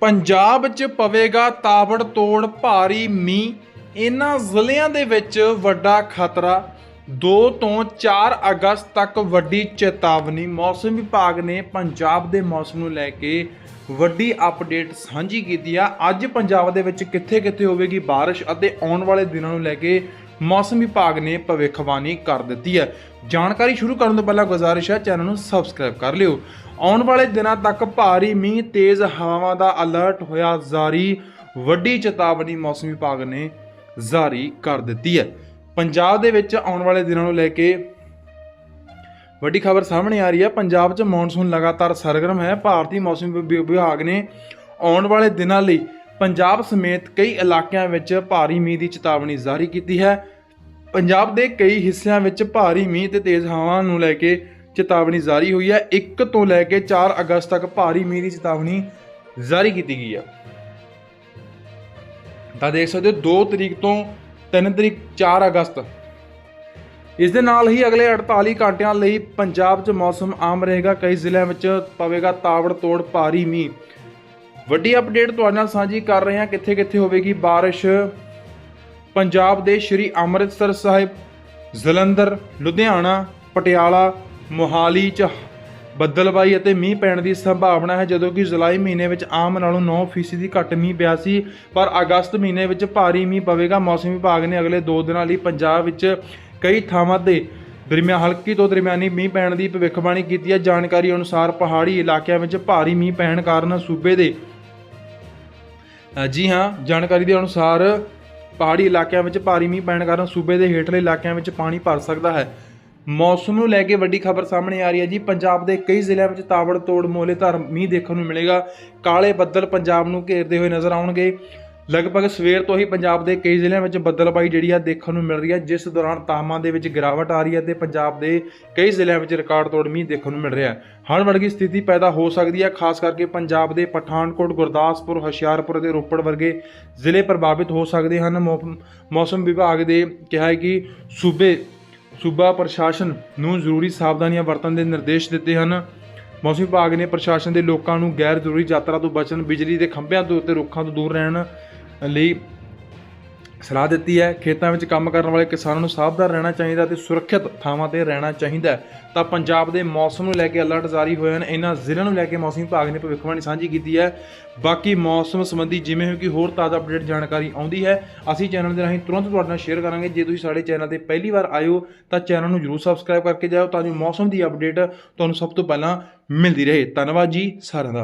ਪੰਜਾਬ 'ਚ ਪਵੇਗਾ ਤਾਬੜ ਤੋੜ ਭਾਰੀ ਮੀਂਹ। ਇਹਨਾਂ ਜ਼ਿਲ੍ਹਿਆਂ ਦੇ ਵਿੱਚ ਵੱਡਾ ਖਤਰਾ। 2 ਤੋਂ 4 ਅਗਸਤ ਤੱਕ ਵੱਡੀ ਚੇਤਾਵਨੀ। ਮੌਸਮ ਵਿਭਾਗ ਨੇ ਪੰਜਾਬ ਦੇ ਮੌਸਮ ਨੂੰ ਲੈ ਕੇ ਵੱਡੀ ਅਪਡੇਟ ਸਾਂਝੀ ਕੀਤੀ ਆ। ਅੱਜ ਪੰਜਾਬ ਦੇ ਵਿੱਚ ਕਿੱਥੇ-ਕਿੱਥੇ ਹੋਵੇਗੀ ਬਾਰਿਸ਼ ਅਤੇ ਆਉਣ ਵਾਲੇ ਦਿਨਾਂ ਨੂੰ ਲੈ ਕੇ ਮੌਸਮ ਵਿਭਾਗ ਨੇ ਭਵਿੱਖਬਾਣੀ ਕਰ ਦਿੱਤੀ ਹੈ। ਜਾਣਕਾਰੀ ਸ਼ੁਰੂ ਕਰਨ ਤੋਂ ਪਹਿਲਾਂ ਗੁਜ਼ਾਰਿਸ਼ ਹੈ, ਚੈਨਲ ਨੂੰ ਸਬਸਕ੍ਰਾਈਬ ਕਰ ਲਿਓ। ਆਉਣ ਵਾਲੇ ਦਿਨਾਂ ਤੱਕ ਭਾਰੀ ਮੀਂਹ, ਤੇਜ਼ ਹਵਾਵਾਂ ਦਾ ਅਲਰਟ ਹੋਇਆ ਜਾਰੀ। ਵੱਡੀ ਚੇਤਾਵਨੀ ਮੌਸਮ ਵਿਭਾਗ ਨੇ ਜਾਰੀ ਕਰ ਦਿੱਤੀ ਹੈ। ਪੰਜਾਬ ਦੇ ਵਿੱਚ ਆਉਣ ਵਾਲੇ ਦਿਨਾਂ ਨੂੰ ਲੈ ਕੇ ਵੱਡੀ ਖਬਰ ਸਾਹਮਣੇ ਆ ਰਹੀ ਹੈ। ਪੰਜਾਬ 'ਚ ਮੌਨਸੂਨ ਲਗਾਤਾਰ ਸਰਗਰਮ ਹੈ। ਭਾਰਤੀ ਮੌਸਮ ਵਿਭ- ਵਿਭਾਗ ਨੇ ਆਉਣ ਵਾਲੇ ਦਿਨਾਂ ਲਈ ਪੰਜਾਬ ਸਮੇਤ ਕਈ ਇਲਾਕਿਆਂ ਵਿੱਚ ਭਾਰੀ ਮੀਂਹ ਦੀ ਚੇਤਾਵਨੀ ਜਾਰੀ ਕੀਤੀ ਹੈ। ਪੰਜਾਬ ਦੇ ਕਈ ਹਿੱਸਿਆਂ ਵਿੱਚ ਭਾਰੀ ਮੀਂਹ ਤੇ ਤੇਜ਼ ਹਵਾਵਾਂ ਨੂੰ ਲੈ ਕੇ ਚੇਤਾਵਨੀ ਜਾਰੀ ਹੋਈ ਹੈ। 1 ਤੋਂ ਲੈ ਕੇ 4 ਅਗਸਤ ਤੱਕ ਭਾਰੀ ਮੀਂਹ ਦੀ ਚੇਤਾਵਨੀ ਜਾਰੀ ਕੀਤੀ ਗਈ ਹੈ। ਤਾਂ ਦੇਖ ਸਕਦੇ ਹੋ 2 ਤਰੀਕ ਤੋਂ 3 ਤਰੀਕ 4 ਅਗਸਤ। ਇਸ ਦੇ ਨਾਲ ਹੀ ਅਗਲੇ 48 ਘੰਟਿਆਂ ਲਈ ਪੰਜਾਬ 'ਚ ਮੌਸਮ ਆਮ ਰਹੇਗਾ। ਕਈ ਜ਼ਿਲ੍ਹਿਆਂ ਵਿੱਚ ਪਵੇਗਾ ਤਾਵੜ ਤੋੜ ਭਾਰੀ ਮੀਂਹ। ਵੱਡੀ ਅਪਡੇਟ ਤੁਹਾਡੇ ਨਾਲ ਸਾਂਝੀ ਕਰ ਰਹੇ ਹਾਂ। ਕਿੱਥੇ ਕਿੱਥੇ ਹੋਵੇਗੀ ਬਾਰਿਸ਼? ਪੰਜਾਬ ਦੇ ਸ਼੍ਰੀ ਅੰਮ੍ਰਿਤਸਰ ਸਾਹਿਬ, ਜਲੰਧਰ, ਲੁਧਿਆਣਾ, ਪਟਿਆਲਾ, ਮੋਹਾਲੀ ਚ ਬੱਦਲਬਾਈ ਅਤੇ ਮੀਂਹ ਪੈਣ ਦੀ ਸੰਭਾਵਨਾ ਹੈ, ਜਦੋਂ ਕਿ ਜੁਲਾਈ ਮਹੀਨੇ ਵਿੱਚ ਆਮ ਨਾਲੋਂ 9% ਦੀ ਘੱਟ ਮੀਂਹ ਪਿਆ ਸੀ। ਪਰ ਅਗਸਤ ਮਹੀਨੇ ਵਿੱਚ ਭਾਰੀ ਮੀਂਹ ਪਵੇਗਾ। ਮੌਸਮ ਵਿਭਾਗ ਨੇ ਅਗਲੇ 2 ਦਿਨਾਂ ਲਈ ਪੰਜਾਬ ਵਿੱਚ ਕਈ ਥਾਵਾਂ ਤੇ ਦਰਮਿਆਨ, ਹਲਕੀ ਤੋਂ ਦਰਮਿਆਨੀ ਮੀਂਹ ਪੈਣ ਦੀ ਭਵਿੱਖਬਾਣੀ ਕੀਤੀ ਹੈ। ਜਾਣਕਾਰੀ ਅਨੁਸਾਰ ਪਹਾੜੀ ਇਲਾਕਿਆਂ ਵਿੱਚ ਭਾਰੀ ਮੀਂਹ ਪੈਣ ਕਾਰਨ ਸੂਬੇ ਦੇ ਜੀ ਹਾਂ, ਜਾਣਕਾਰੀ ਦੇ ਅਨੁਸਾਰ ਪਹਾੜੀ ਇਲਾਕਿਆਂ ਵਿੱਚ ਭਾਰੀ ਮੀਂਹ ਪੈਣ ਕਾਰਨ ਸੂਬੇ ਦੇ ਹੇਠਲੇ ਇਲਾਕਿਆਂ ਵਿੱਚ ਪਾਣੀ ਭਰ ਸਕਦਾ ਹੈ। ਮੌਸਮ ਨੂੰ ਲੈ ਕੇ ਵੱਡੀ ਖਬਰ ਸਾਹਮਣੇ ਆ ਰਹੀ ਹੈ ਜੀ। ਪੰਜਾਬ ਦੇ ਕਈ ਜ਼ਿਲ੍ਹਿਆਂ ਵਿੱਚ ਤਾਬੜ ਤੋੜ ਮੋਹਲੇਧਾਰ ਮੀਂਹ ਦੇਖਣ ਨੂੰ ਮਿਲੇਗਾ। ਕਾਲੇ ਬੱਦਲ ਪੰਜਾਬ ਨੂੰ ਘੇਰਦੇ ਹੋਏ ਨਜ਼ਰ ਆਉਣਗੇ। ਲਗਭਗ ਸਵੇਰ ਤੋਂ ਹੀ ਪੰਜਾਬ ਦੇ ਕਈ ਜ਼ਿਲ੍ਹਿਆਂ ਵਿੱਚ ਬੱਦਲਬਾਈ ਜਿਹੜੀ ਆ ਦੇਖਣ ਨੂੰ ਮਿਲ ਰਹੀ ਹੈ ਜਿਸ ਦੌਰਾਨ ਤਾਪਮਾਨ ਦੇ ਵਿੱਚ ਗਿਰਾਵਟ ਆ ਰਹੀ ਹੈ ਤੇ ਪੰਜਾਬ ਦੇ ਕਈ ਜ਼ਿਲ੍ਹਿਆਂ ਵਿੱਚ ਰਿਕਾਰਡ ਤੋੜ ਮੀਂਹ ਦੇਖਣ ਨੂੰ ਮਿਲ ਰਿਹਾ ਹੈ। ਹੜ੍ਹ ਵਰਗੀ ਸਥਿਤੀ ਪੈਦਾ ਹੋ ਸਕਦੀ ਹੈ ਖਾਸ ਕਰਕੇ ਪੰਜਾਬ ਦੇ ਪਠਾਨਕੋਟ, ਗੁਰਦਾਸਪੁਰ, ਹੁਸ਼ਿਆਰਪੁਰ ਅਤੇ ਰੋਪੜ ਵਰਗੇ ਜ਼ਿਲ੍ਹੇ ਪ੍ਰਭਾਵਿਤ ਹੋ ਸਕਦੇ ਹਨ। ਮੌਸਮ ਵਿਭਾਗ ਦੇ ਕਿਹਾ ਹੈ ਕਿ ਸੂਬੇ, ਸੂਬਾ ਪ੍ਰਸ਼ਾਸਨ ਨੂੰ ਜ਼ਰੂਰੀ ਸਾਵਧਾਨੀਆਂ ਵਰਤਣ ਦੇ ਨਿਰਦੇਸ਼ ਦਿੱਤੇ ਹਨ। ਮੌਸਮ ਵਿਭਾਗ ਨੇ ਪ੍ਰਸ਼ਾਸਨ ਦੇ ਲੋਕਾਂ ਨੂੰ ਗੈਰ ਜ਼ਰੂਰੀ ਯਾਤਰਾ ਤੋਂ ਬਚਣ, ਬਿਜਲੀ ਦੇ ਖੰਭਿਆਂ ਤੋਂ ਅਤੇ ਰੁੱਖਾਂ ਤੋਂ ਦੂਰ ਰਹਿਣ ਲਈ ਸਲਾਹ ਦਿੱਤੀ ਹੈ। ਖੇਤਾਂ ਵਿੱਚ ਕੰਮ ਕਰਨ ਵਾਲੇ ਕਿਸਾਨਾਂ ਨੂੰ ਸਾਵਧਾਨ ਰਹਿਣਾ ਚਾਹੀਦਾ ਤੇ ਸੁਰੱਖਿਅਤ ਥਾਵਾਂ ਤੇ ਰਹਿਣਾ ਚਾਹੀਦਾ ਤਾਂ ਪੰਜਾਬ ਦੇ ਮੌਸਮ ਨੂੰ ਲੈ ਕੇ ਅਲਰਟ ਜਾਰੀ ਹੋਏ ਹਨ। ਇਹਨਾਂ ਜ਼ਿਲ੍ਹਿਆਂ ਨੂੰ ਲੈ ਕੇ ਮੌਸਮ ਵਿਭਾਗ ਨੇ ਭਵਿੱਖਬਾਣੀ ਸਾਂਝੀ ਕੀਤੀ ਹੈ। ਬਾਕੀ ਮੌਸਮ ਸੰਬੰਧੀ ਜਿਵੇਂ ਹੋ ਕਿ ਹੋਰ ਤਾਜ਼ਾ ਅਪਡੇਟ ਜਾਣਕਾਰੀ ਆਉਂਦੀ ਹੈ। ਅਸੀਂ ਚੈਨਲ ਦੇ ਰਾਹੀਂ ਤੁਰੰਤ ਤੁਹਾਡੇ ਨਾਲ ਸ਼ੇਅਰ ਕਰਾਂਗੇ। ਜੇ ਤੁਸੀਂ ਸਾਡੇ ਚੈਨਲ ਤੇ ਪਹਿਲੀ ਵਾਰ ਆਏ ਹੋ, ਤਾਂ ਚੈਨਲ ਨੂੰ ਜਰੂਰ ਸਬਸਕ੍ਰਾਈਬ ਕਰਕੇ ਜਾਓ ਤਾਂ ਜੋ ਮੌਸਮ ਦੀ ਅਪਡੇਟ ਤੁਹਾਨੂੰ ਸਭ ਤੋਂ ਪਹਿਲਾਂ ਮਿਲਦੀ ਰਹੇ। ਧੰਨਵਾਦ ਜੀ ਸਾਰਿਆਂ ਦਾ।